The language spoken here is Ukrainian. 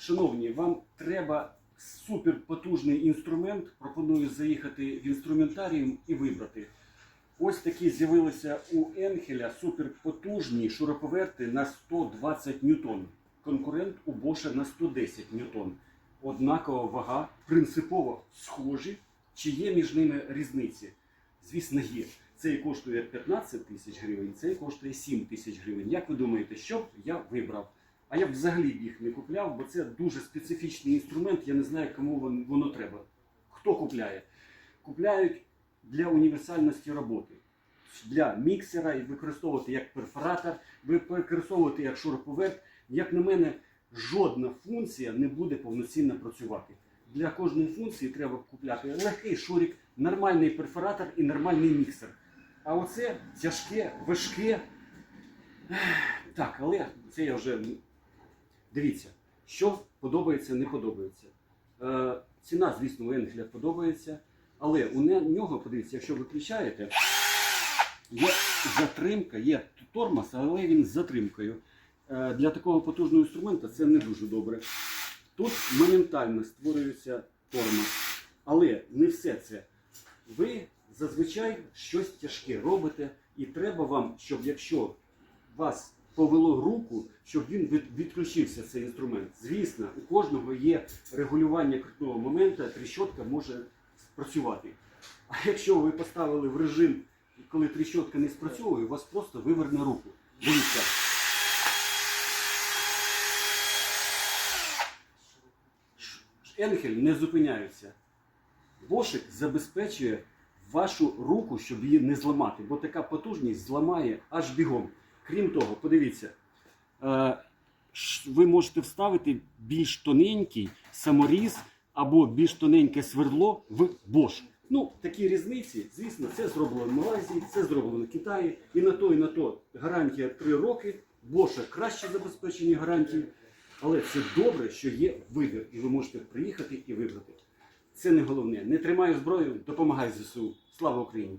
Шановні, вам треба суперпотужний інструмент. Пропоную заїхати в інструментаріум і вибрати. Ось такі з'явилися у Енхеля суперпотужні шуруповерти на 120 ньютон. Конкурент у Боша на 110 ньютон. Однакова вага, принципово схожі. Чи є між ними різниці? Звісно, є. Цей коштує 15 тисяч гривень, цей коштує 7 тисяч гривень. Як ви думаєте, що б я вибрав? А я б взагалі їх не купляв, бо це дуже специфічний інструмент. Я не знаю, кому воно треба. Хто купляє? Купляють для універсальності роботи. Для міксера і використовувати як перфоратор, використовувати як шуруповерт. Як на мене, жодна функція не буде повноцінно працювати. Для кожної функції треба купляти легкий шурик, нормальний перфоратор і нормальний міксер. А оце тяжке, важке. Так, але це я вже. Дивіться, що подобається, не подобається. Е, ціна, звісно, Енгеля подобається, але у нього, подивіться, якщо виключаєте, є затримка, є тормоз, але він з затримкою. Е, для такого потужного інструмента це не дуже добре. Тут моментально створюється тормоз. Але не все це. Ви зазвичай щось тяжке робите, і треба вам, щоб якщо вас повело руку, щоб він відключився цей інструмент. Звісно, у кожного є регулювання крутного моменту, тріщотка може спрацювати. А якщо ви поставили в режим, коли тріщотка не спрацьовує, у вас просто виверне руку. Дивіться. Енхель не зупиняється. Бошик забезпечує вашу руку, щоб її не зламати, бо така потужність зламає аж бігом. Крім того, подивіться, е, ви можете вставити більш тоненький саморіз або більш тоненьке свердло в Bosch. Ну, такі різниці, звісно, це зроблено в Малайзії, це зроблено в Китаї. І на то, і на то гарантія 3 роки. Боша краще забезпечені гарантії. Але це добре, що є вибір, і ви можете приїхати і вибрати. Це не головне. Не тримай зброю, допомагай ЗСУ. Слава Україні!